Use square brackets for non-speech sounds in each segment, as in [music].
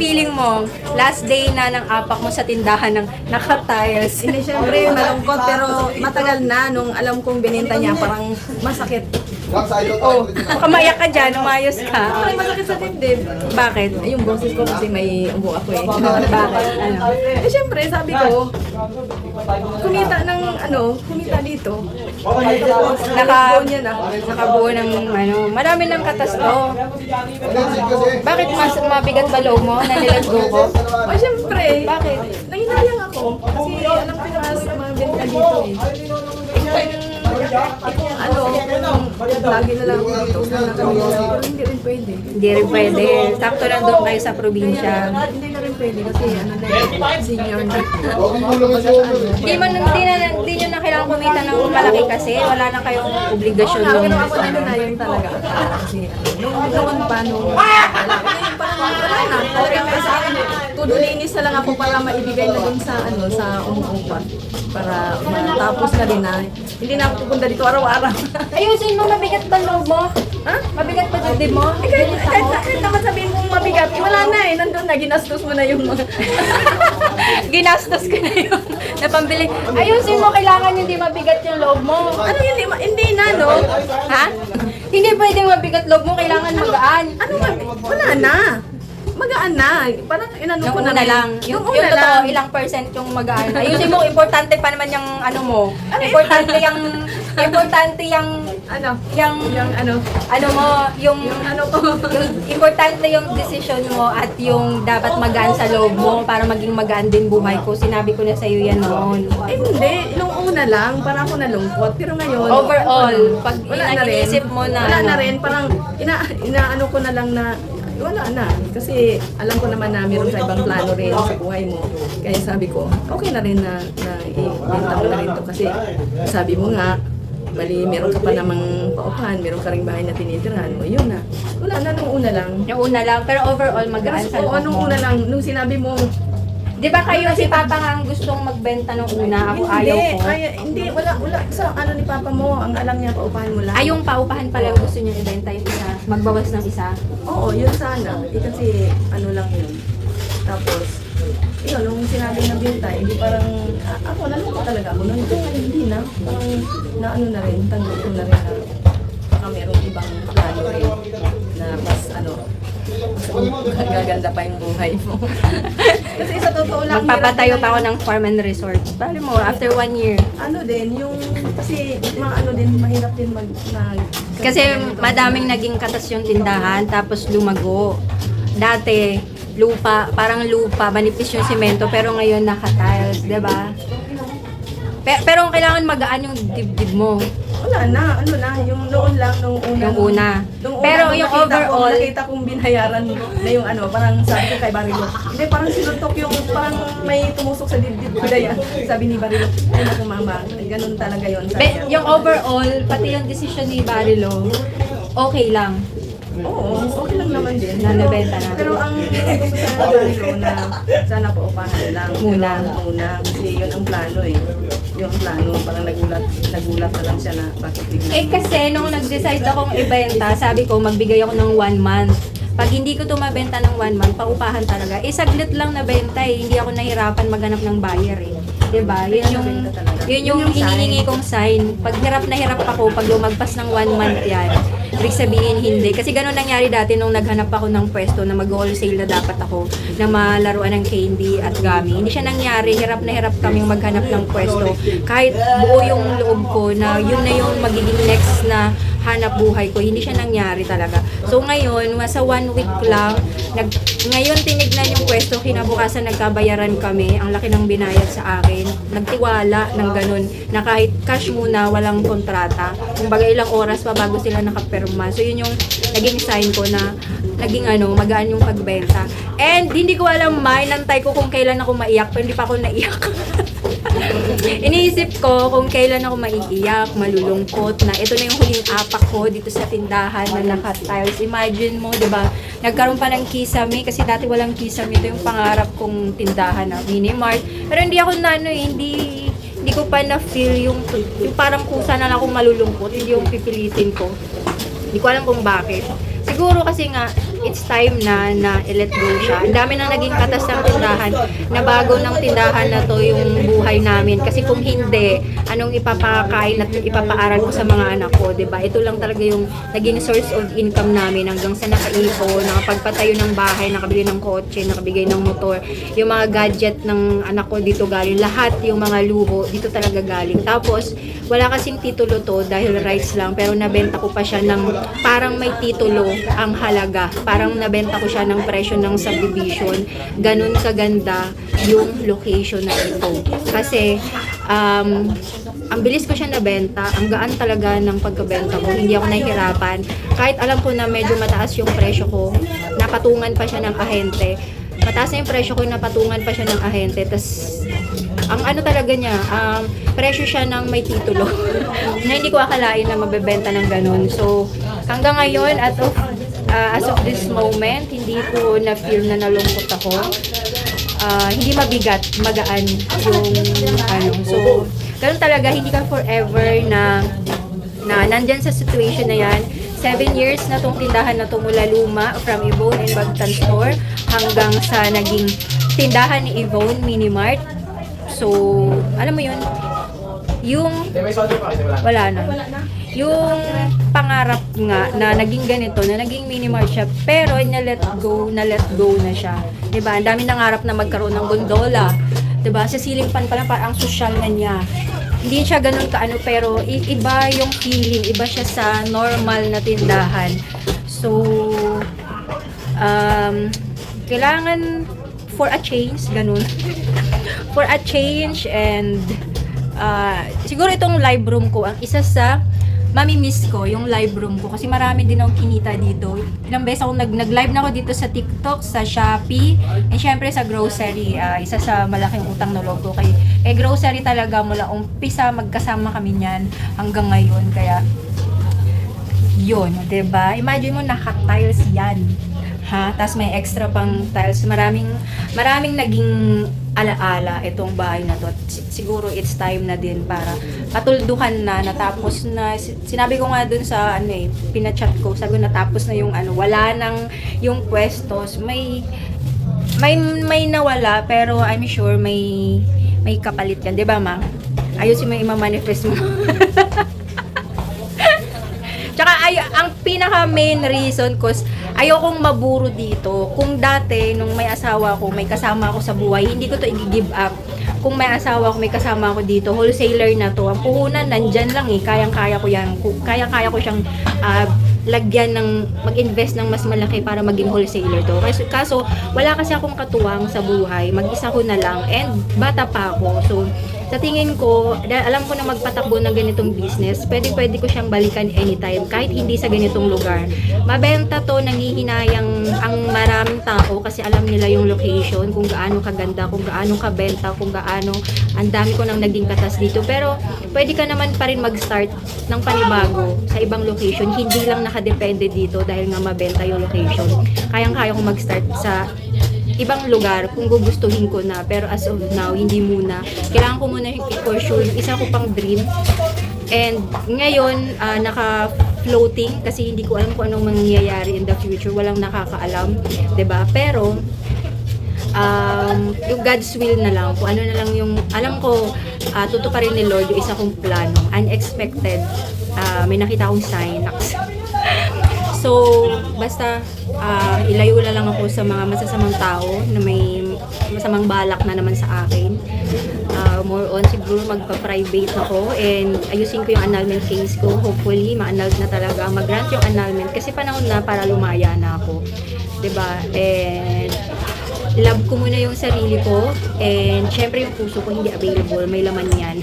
feeling mo, last day na ng apak mo sa tindahan ng naka-tiles? Hindi, syempre, malungkot, pero matagal na nung alam kong bininta niya, parang masakit. Oh, baka maiyak ka dyan, umayos ka. Parang masakit sa dibdib. Bakit? Ay, Yung boses ko kasi may ubo ako eh. Bakit? Ano? Eh, syempre, sabi ko, kumita ng ano, kumita dito. Naka, Buo niya na. nakabuo ng ano, marami ng katas to. Bakit mas mabigat ba loob mo na nilaggo ko? O, syempre, Bakit? nanginayang ako. Kasi alam ko na sa mga benta dito eh. Ano, lagi na lang dito, kami pero hindi rin pwede. Hindi rin pwede. Sakto lang doon kayo sa probinsya. Hindi na rin pwede kasi ano na senior na. Hindi man hindi na hindi niyo na kailangan kumita ng malaki kasi wala na kayong obligasyon doon. pero ako ano na yun talaga. Kasi ano, nung noon pa, nung ngayon pa naman, wala na. Talagang may sa akin, tudulinis na lang ako para maibigay na dun sa ano, sa umuupa. Para matapos na din na. Hindi na ako pupunta dito araw-araw. [laughs] Ayusin mo, mabigat ba loob mo? ha? Mabigat ba dibdib mo? Eh, kahit, kahit, kahit naman sabihin mong mabigat, eh, wala na eh. Nandun na, ginastos mo na yung mga... [laughs] Ginastos ko na yun. Napambili. Ayusin mo, kailangan hindi mabigat yung loob mo. ano hindi, hindi na, no? Ha? Hindi pwedeng mabigat loob mo, kailangan magaan. Ano, mabi- wala na. Magaan na. Parang inano ko na lang. Yung, Yung yung totoo, lang. ilang percent yung magaan. Ayusin mo, importante pa naman yung ano mo. Importante yung, [laughs] importante yung, Ano? yung, Yung ano? ano mo, yung, Yung ano ko? yung importante yung decision mo at yung dapat magaan sa loob mo para maging magaan din buhay ko. Sinabi ko na sa iyo yan noon. Eh, hindi. Nung una lang, parang ako nalungkot. Pero ngayon, Overall, pag wala na rin. mo na Wala na ano. rin. Parang, ina, inaano ko na lang na, wala na. Kasi alam ko naman na meron sa ibang plano rin sa buhay mo. Kaya sabi ko, okay na rin na, na ibenta mo na rin to. Kasi sabi mo nga, bali meron ka pa namang paupahan, meron ka ring bahay na tinitirhan. O yun na. Wala na nung una lang. Yung una lang, pero overall magaan sa oo, loob nung mo. una lang, nung sinabi mo, Di ba kayo si Papa nga ang gustong magbenta nung una, ako hindi, ayaw ko. ay, hindi, wala, wala. Sa ano ni Papa mo, ang alam niya, paupahan mo lang. Ay, yung paupahan pala yung gusto niyo ibenta yung magbawas ng isa. Oo, yun sana. Eh, kasi ano lang yun. Tapos, yun, nung sinabi na binta, hindi parang, a- ako, nalungkot talaga ako. Nung ito, hindi na. Parang, na ano na rin, tanggap ko na rin na baka merong ibang plano rin na mas, ano, mas gaganda pa yung buhay mo. [laughs] kasi sa totoo lang, Magpapatayo pa ako ng farm and resort. Bali mo, after one year. ano din, yung, kasi, mga ano din, mahirap din mag, mag Kasi madaming naging katas yung tindahan, tapos lumago. Dati, lupa, parang lupa, manipis yung simento, pero ngayon naka-tiles, di ba? Pero, pero ang kailangan magaan yung dibdib mo. Wala na, ano na, yung noon lang, nung una. Yung una. Nung una, Pero nung yung nakita Ko, overall- nakita kong binayaran na yung ano, parang sabi ko kay Barilo. Hindi, parang sinuntok yung, parang may tumusok sa dibdib ko na yan. Sabi ni Barilo, ay naku mama, ganun talaga yun. Sabi Be, yung overall, pati yung decision ni Barilo, okay lang. Oo, okay lang naman din. Na nabenta na. Pero ang gusto sa Barilo na sana po upahan lang. Muna. Muna, kasi yun ang plano eh. Yung plano, parang nagulat, nagulat na lang siya na bakit bigla. Eh kasi nung nag-decide akong ibenta, sabi ko magbigay ako ng one month. Pag hindi ko tumabenta ng one month, paupahan talaga. Eh saglit lang na benta eh. Hindi ako nahirapan maghanap ng buyer eh. 'Di ba? Yun yung yun yung hinihingi kong sign. Pag hirap na hirap ako pag lumagpas ng one month 'yan. Ibig sabihin hindi. Kasi ganun nangyari dati nung naghanap ako ng pwesto na mag-wholesale na dapat ako na malaruan ng candy at gummy. Hindi siya nangyari. Hirap na hirap kaming maghanap ng pwesto. Kahit buo yung loob ko na yun na yung magiging next na hanap buhay ko. Hindi siya nangyari talaga. So ngayon, sa one week lang, nag, ngayon tinignan yung pwesto, kinabukasan nagkabayaran kami, ang laki ng binayad sa akin. Nagtiwala ng ganun, na kahit cash muna, walang kontrata. Kumbaga ilang oras pa bago sila nakapirma. So yun yung naging sign ko na naging ano, magaan yung pagbenta. And hindi ko alam, May, nantay ko kung kailan ako maiyak, pero hindi pa ako naiyak. [laughs] [laughs] Iniisip ko kung kailan ako maiiyak, malulungkot na ito na yung huling apak ko dito sa tindahan na naka-tiles. Imagine mo, 'di ba? Nagkaroon pa ng kisame kasi dati walang kisame. Ito yung pangarap kong tindahan na mini mart. Pero hindi ako na ano, eh, hindi hindi ko pa na-feel yung, yung parang kusa na lang akong malulungkot. Hindi yung pipilitin ko. Hindi ko alam kung bakit. Siguro kasi nga, it's time na na i-let go siya. Ang dami na naging katas ng tindahan, na bago ng tindahan na to yung buhay namin. Kasi kung hindi, anong ipapakain at ipapaaral ko sa mga anak ko, 'di ba? Ito lang talaga yung naging source of income namin hanggang sa nakaipon, nakapagpatayo ng bahay, nakabili ng kotse, nakabigay ng motor, yung mga gadget ng anak ko dito galing, lahat yung mga luho dito talaga galing. Tapos, wala kasing titulo to dahil rights lang, pero nabenta ko pa siya ng parang may titulo ang halaga. Parang nabenta ko siya ng presyo ng subdivision. Ganun kaganda yung location na ito. Kasi, um, ang bilis ko siya nabenta, ang gaan talaga ng pagkabenta ko, hindi ako nahihirapan. Kahit alam ko na medyo mataas yung presyo ko, napatungan pa siya ng ahente. Mataas na yung presyo ko, napatungan pa siya ng ahente. Tapos, ang ano talaga niya, um, presyo siya ng may titulo. [laughs] na hindi ko akalain na mabebenta ng ganun. So, hanggang ngayon, at of, uh, as of this moment, hindi ko na-feel na nalungkot ako. Ah, hindi mabigat, magaan yung ano. So, ganun talaga, hindi ka forever na na nandyan sa situation na yan. Seven years na tong tindahan na to mula luma from Yvonne and Bagtan Store hanggang sa naging tindahan ni Yvonne Minimart. So, alam mo yun, yung wala na. Yung pangarap nga na naging ganito, na naging minimart siya, pero na let go, na let go na siya. 'Di ba? Ang dami nangarap na magkaroon ng gondola. 'Di ba? Sa ceiling fan pa lang parang ang social na niya. Hindi siya ganun kaano pero iba yung feeling, iba siya sa normal na tindahan. So um kailangan for a change, ganun. [laughs] for a change and ah, siguro itong live room ko ang isa sa mami-miss ko yung live room ko kasi marami din akong kinita dito. Ilang beses ako nag, nag-live na ako dito sa TikTok, sa Shopee, and syempre sa grocery. ah, isa sa malaking utang na loob ko kay eh grocery talaga mula umpisa magkasama kami niyan hanggang ngayon kaya yun, 'di ba? Imagine mo naka-tiles 'yan. Ha? Tapos may extra pang tiles. Maraming maraming naging alaala itong bahay na to. At si- Siguro it's time na din para patuldukan na natapos na. Si- sinabi ko nga dun sa ano eh pinachat ko. Sabi ko natapos na yung ano wala nang yung pwestos. May may may nawala pero I'm sure may may kapalit yan. 'di ba ma ayusin mo yung ima-manifest mo [laughs] ay, ang pinaka main reason cause ayokong maburo dito. Kung dati nung may asawa ko, may kasama ako sa buhay, hindi ko to i-give up. Kung may asawa ko, may kasama ako dito, wholesaler na to. Ang puhunan nandyan lang eh, kayang-kaya ko yan. Kaya-kaya ko siyang ah, lagyan ng mag-invest ng mas malaki para maging wholesaler to. Kasi, kaso wala kasi akong katuwang sa buhay. Mag-isa ko na lang and bata pa ako. So sa tingin ko, alam ko na magpatakbo ng ganitong business, pwede pwede ko siyang balikan anytime, kahit hindi sa ganitong lugar. Mabenta to, nangihinayang ang maraming tao kasi alam nila yung location, kung gaano kaganda, kung gaano kabenta, kung gaano ang dami ko nang naging katas dito. Pero pwede ka naman pa rin mag-start ng panibago sa ibang location, hindi lang nakadepende dito dahil nga mabenta yung location. Kayang-kaya ko mag-start sa ibang lugar kung gugustuhin ko na. Pero as of now hindi muna. Kailangan ko muna for sure yung isa ko pang dream. And ngayon ah, naka floating kasi hindi ko alam kung anong mangyayari in the future. Walang nakakaalam 'di ba pero um, yung God's will na lang, kung ano na lang yung, alam ko, uh, tutuparin ni Lord yung isa kong plano, unexpected, Ah, may nakita akong sign. So, basta ah, ilayo na lang ako sa mga masasamang tao na may masamang balak na naman sa akin. Ah, more on siguro magpa-private ako and ayusin ko yung annulment case ko. Hopefully, ma-annul na talaga. Mag-grant yung annulment kasi panahon na para lumaya na ako. ba And love ko muna yung sarili ko and syempre yung puso ko hindi available. May laman yan.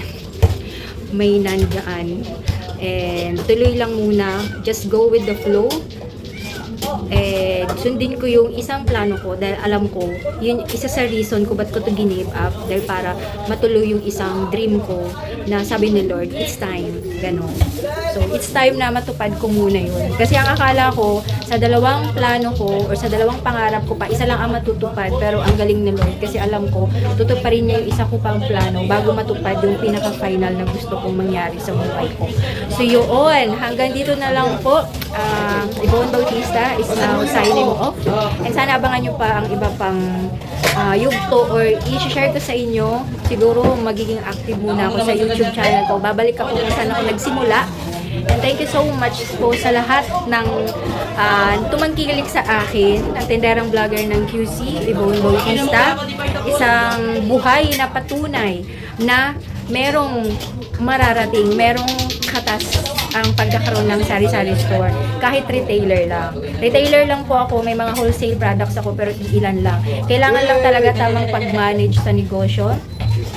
[laughs] May nandyan. And tuloy lang muna. Just go with the flow. And sundin ko yung isang plano ko dahil alam ko, yun isa sa reason ko ba't ko to give up dahil para matuloy yung isang dream ko na sabi ni Lord, it's time. Ganon. So, it's time na matupad ko muna yun. Kasi ang akala ko, sa dalawang plano ko or sa dalawang pangarap ko pa, isa lang ang matutupad pero ang galing ni Lord kasi alam ko, tutuparin niya yung isa ko pang plano bago matupad yung pinaka-final na gusto kong mangyari sa buhay ko. So, yun. Hanggang dito na lang po. Uh, Yvonne Bautista is now signing off. And sana abangan nyo pa ang iba pang ah, yugto or i-share ko sa inyo. Siguro magiging active muna ako sa YouTube channel ko. Babalik ako kung saan ako nagsimula. And thank you so much po sa lahat ng ah, tumangkilik sa akin, ang tinderang vlogger ng QC, Yvonne Bautista. Isang buhay na patunay na merong mararating, merong katas ang pagkakaroon ng sari-sari store kahit retailer lang. Retailer lang po ako, may mga wholesale products ako pero ilan lang. Kailangan lang talaga tamang pag-manage sa negosyo,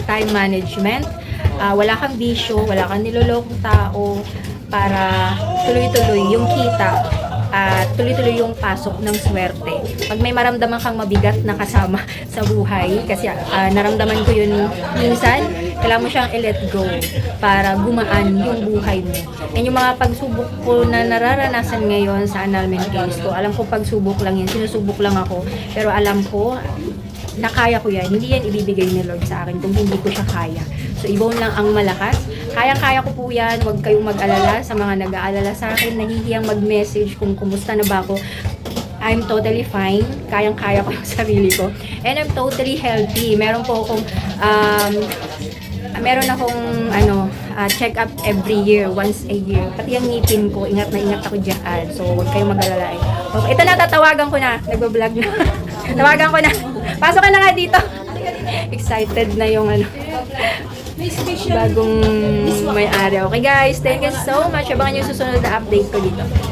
time management, ah, wala kang bisyo, wala kang nilolokong tao para tuloy-tuloy yung kita at tuloy-tuloy yung pasok ng swerte. Pag may maramdaman kang mabigat na kasama [laughs] sa buhay, kasi ah, naramdaman ko yun minsan, kailangan mo siyang i-let go para gumaan yung buhay mo. And yung mga pagsubok ko na nararanasan ngayon sa annulment case ko, alam ko pagsubok lang yan, sinusubok lang ako, pero alam ko na kaya ko yan. Hindi yan ibibigay ni Lord sa akin kung hindi ko siya kaya. So, ibon lang ang malakas. Kayang-kaya ko po yan. Huwag kayong mag-alala sa mga nag-aalala sa akin. Nahihiyang mag-message kung kumusta na ba ako. I'm totally fine. Kayang-kaya ko [laughs] yung sarili ko. And I'm totally healthy. Meron po akong um, meron akong ano, ah, check up every year, once a year. Pati ang ngipin ko, ingat na ingat ako diyan. So, huwag kayong mag-alala. eh. Okay, ito na, tatawagan ko na. Nagbablog na. [laughs] Tawagan ko na. Pasok ka na nga dito. [laughs] Excited na yung ano. Bagong may-ari. Okay guys, thank you so much. Abangan yung susunod na update ko dito.